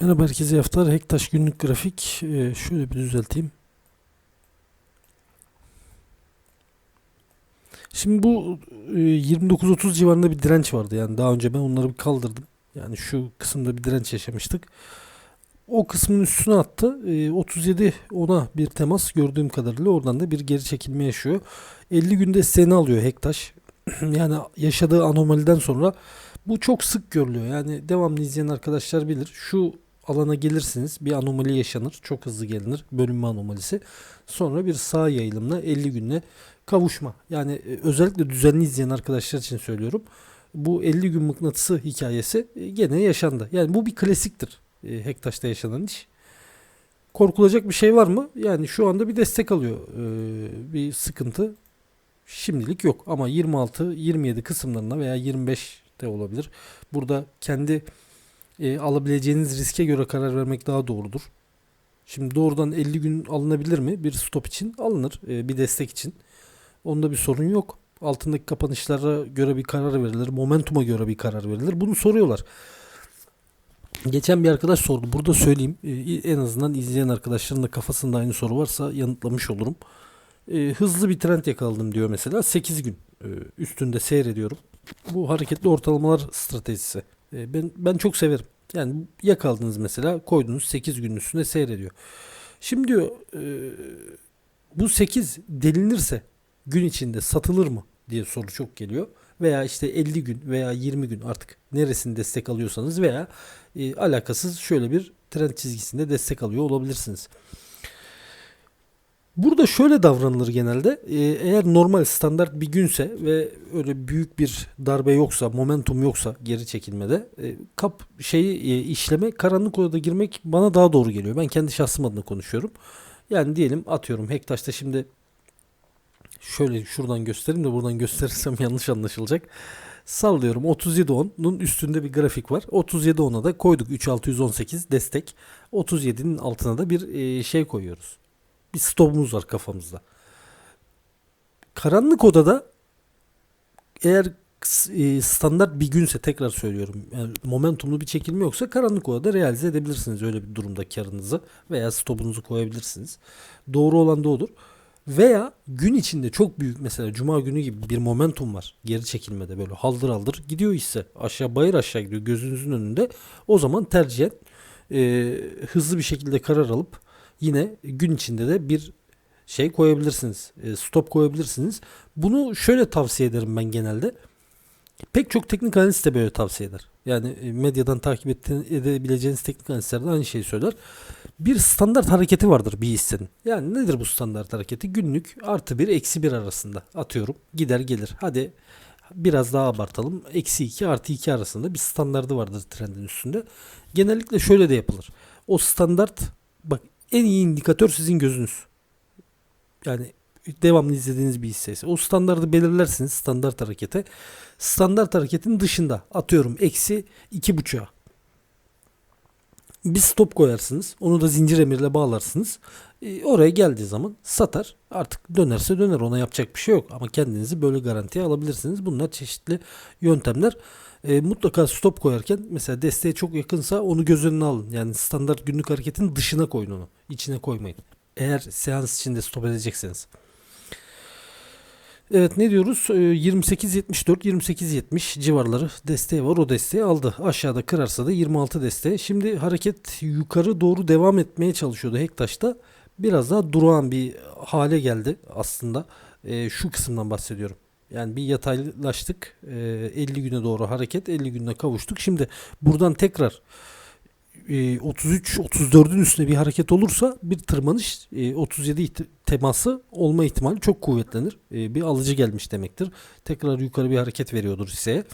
Merhaba herkese iyi haftalar. Hektaş günlük grafik. Ee, şöyle bir düzelteyim. Şimdi bu e, 29-30 civarında bir direnç vardı. Yani daha önce ben onları bir kaldırdım. Yani şu kısımda bir direnç yaşamıştık. O kısmın üstüne attı. E, 37 ona bir temas gördüğüm kadarıyla oradan da bir geri çekilme yaşıyor. 50 günde seni alıyor Hektaş. yani yaşadığı anomaliden sonra bu çok sık görülüyor. Yani devamlı izleyen arkadaşlar bilir. Şu alana gelirsiniz bir anomali yaşanır. Çok hızlı gelinir. Bölünme anomalisi. Sonra bir sağ yayılımla 50 günle kavuşma. Yani e, özellikle düzenli izleyen arkadaşlar için söylüyorum. Bu 50 gün mıknatısı hikayesi e, gene yaşandı. Yani bu bir klasiktir. E, Hektaş'ta yaşanan iş. Korkulacak bir şey var mı? Yani şu anda bir destek alıyor. Bir sıkıntı şimdilik yok. Ama 26-27 kısımlarına veya 25 de olabilir. Burada kendi e, alabileceğiniz riske göre karar vermek daha doğrudur. Şimdi doğrudan 50 gün alınabilir mi? Bir stop için alınır. E, bir destek için. Onda bir sorun yok. Altındaki kapanışlara göre bir karar verilir. Momentuma göre bir karar verilir. Bunu soruyorlar. Geçen bir arkadaş sordu. Burada söyleyeyim. E, en azından izleyen arkadaşların da kafasında aynı soru varsa yanıtlamış olurum. E, hızlı bir trend yakaladım diyor mesela. 8 gün e, üstünde seyrediyorum. Bu hareketli ortalamalar stratejisi. E, ben ben çok severim. Yani yakaladınız mesela koydunuz 8 günün üstünde seyrediyor. Şimdi diyor e, bu 8 delinirse gün içinde satılır mı diye soru çok geliyor. Veya işte 50 gün veya 20 gün artık neresini destek alıyorsanız veya e, alakasız şöyle bir trend çizgisinde destek alıyor olabilirsiniz. Burada şöyle davranılır genelde. Ee, eğer normal standart bir günse ve öyle büyük bir darbe yoksa, momentum yoksa geri çekilmede e, kap şeyi e, işleme, karanlık odada girmek bana daha doğru geliyor. Ben kendi şahsım adına konuşuyorum. Yani diyelim atıyorum Hektaş'ta şimdi şöyle şuradan göstereyim de buradan gösterirsem yanlış anlaşılacak. Sallıyorum 37.10'un üstünde bir grafik var. 37.10'a da koyduk 3618 destek. 37'nin altına da bir e, şey koyuyoruz bir stopumuz var kafamızda. Karanlık odada eğer e, standart bir günse tekrar söylüyorum yani momentumlu bir çekilme yoksa karanlık odada realize edebilirsiniz öyle bir durumda karınızı veya stopunuzu koyabilirsiniz. Doğru olan da odur. Veya gün içinde çok büyük mesela cuma günü gibi bir momentum var geri çekilmede böyle haldır haldır gidiyor ise aşağı bayır aşağı gidiyor gözünüzün önünde o zaman tercihen e, hızlı bir şekilde karar alıp yine gün içinde de bir şey koyabilirsiniz. E, stop koyabilirsiniz. Bunu şöyle tavsiye ederim ben genelde. Pek çok teknik analist de böyle tavsiye eder. Yani e, medyadan takip edebileceğiniz teknik analistler de aynı şeyi söyler. Bir standart hareketi vardır bir hissenin. Yani nedir bu standart hareketi? Günlük artı bir eksi bir arasında atıyorum. Gider gelir. Hadi biraz daha abartalım. Eksi 2 artı 2 arasında bir standardı vardır trendin üstünde. Genellikle şöyle de yapılır. O standart bak en iyi indikatör sizin gözünüz. Yani devamlı izlediğiniz bir hisseyse. O standardı belirlersiniz standart harekete. Standart hareketin dışında atıyorum eksi iki buçuğa. Bir stop koyarsınız. Onu da zincir emirle bağlarsınız. E, oraya geldiği zaman satar. Artık dönerse döner. Ona yapacak bir şey yok. Ama kendinizi böyle garantiye alabilirsiniz. Bunlar çeşitli yöntemler. E, mutlaka stop koyarken mesela desteğe çok yakınsa onu göz önüne alın. Yani standart günlük hareketin dışına koyun onu. İçine koymayın. Eğer seans içinde stop edecekseniz. Evet ne diyoruz? 28.74 28.70 civarları desteği var. O desteği aldı. Aşağıda kırarsa da 26 desteği. Şimdi hareket yukarı doğru devam etmeye çalışıyordu Hektaş'ta. Biraz daha durağan bir hale geldi aslında. E, şu kısımdan bahsediyorum. Yani bir yataylaştık. E, 50 güne doğru hareket. 50 günde kavuştuk. Şimdi buradan tekrar 33-34'ün üstüne bir hareket olursa bir tırmanış 37 teması olma ihtimali çok kuvvetlenir. Bir alıcı gelmiş demektir. Tekrar yukarı bir hareket veriyordur hisseye.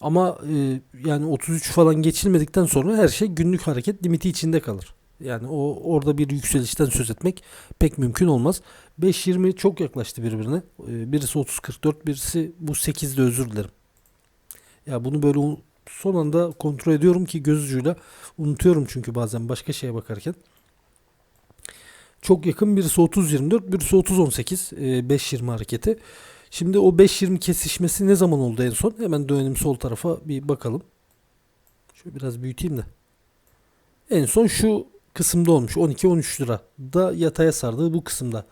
Ama yani 33 falan geçilmedikten sonra her şey günlük hareket limiti içinde kalır. Yani o orada bir yükselişten söz etmek pek mümkün olmaz. 5-20 çok yaklaştı birbirine. Birisi 30-44, birisi bu 8'de özür dilerim. Ya bunu böyle son anda kontrol ediyorum ki göz ucuyla unutuyorum çünkü bazen başka şeye bakarken. Çok yakın birisi 30-24 birisi 30-18 5-20 hareketi. Şimdi o 5-20 kesişmesi ne zaman oldu en son? Hemen dönelim sol tarafa bir bakalım. Şöyle biraz büyüteyim de. En son şu kısımda olmuş. 12-13 lira da yataya sardığı bu kısımda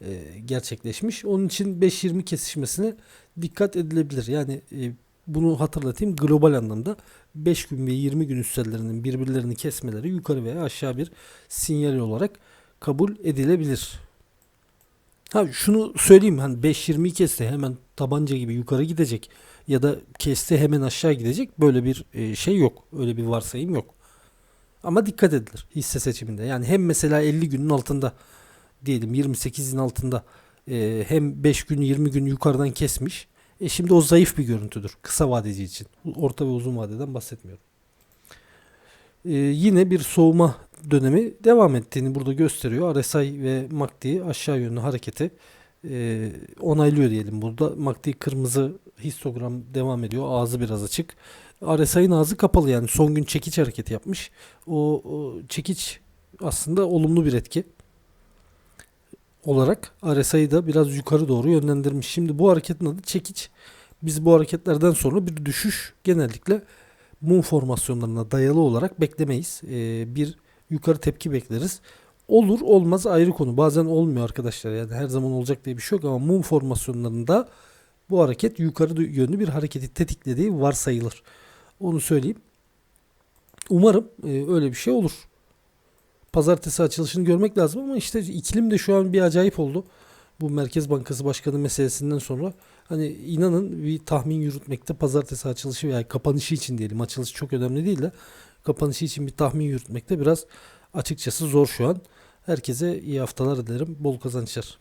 e, gerçekleşmiş. Onun için 5-20 kesişmesine dikkat edilebilir. Yani e, bunu hatırlatayım global anlamda 5 gün ve 20 gün üstellerinin birbirlerini kesmeleri yukarı veya aşağı bir sinyal olarak kabul edilebilir. Ha şunu söyleyeyim hani 5-20 kesti hemen tabanca gibi yukarı gidecek ya da kesti hemen aşağı gidecek böyle bir e, şey yok. Öyle bir varsayım yok. Ama dikkat edilir hisse seçiminde. Yani hem mesela 50 günün altında diyelim 28'in altında e, hem 5 gün 20 gün yukarıdan kesmiş. E şimdi o zayıf bir görüntüdür kısa vadeci için. Orta ve uzun vadeden bahsetmiyorum. E, yine bir soğuma dönemi devam ettiğini burada gösteriyor. RSI ve MACD aşağı yönlü hareketi e, onaylıyor diyelim burada. MACD kırmızı histogram devam ediyor. Ağzı biraz açık. RSI'nin ağzı kapalı yani son gün çekiç hareketi yapmış. O, o çekiç aslında olumlu bir etki olarak RSI'yi da biraz yukarı doğru yönlendirmiş. Şimdi bu hareketin adı çekiç. Biz bu hareketlerden sonra bir düşüş genellikle mum formasyonlarına dayalı olarak beklemeyiz. Ee, bir yukarı tepki bekleriz. Olur olmaz ayrı konu. Bazen olmuyor arkadaşlar. Yani her zaman olacak diye bir şey yok ama mum formasyonlarında bu hareket yukarı yönlü bir hareketi tetiklediği varsayılır. Onu söyleyeyim. Umarım e, öyle bir şey olur. Pazartesi açılışını görmek lazım ama işte iklim de şu an bir acayip oldu. Bu Merkez Bankası Başkanı meselesinden sonra hani inanın bir tahmin yürütmekte pazartesi açılışı veya kapanışı için diyelim. Açılışı çok önemli değil de kapanışı için bir tahmin yürütmekte biraz açıkçası zor şu an. Herkese iyi haftalar dilerim. Bol kazançlar.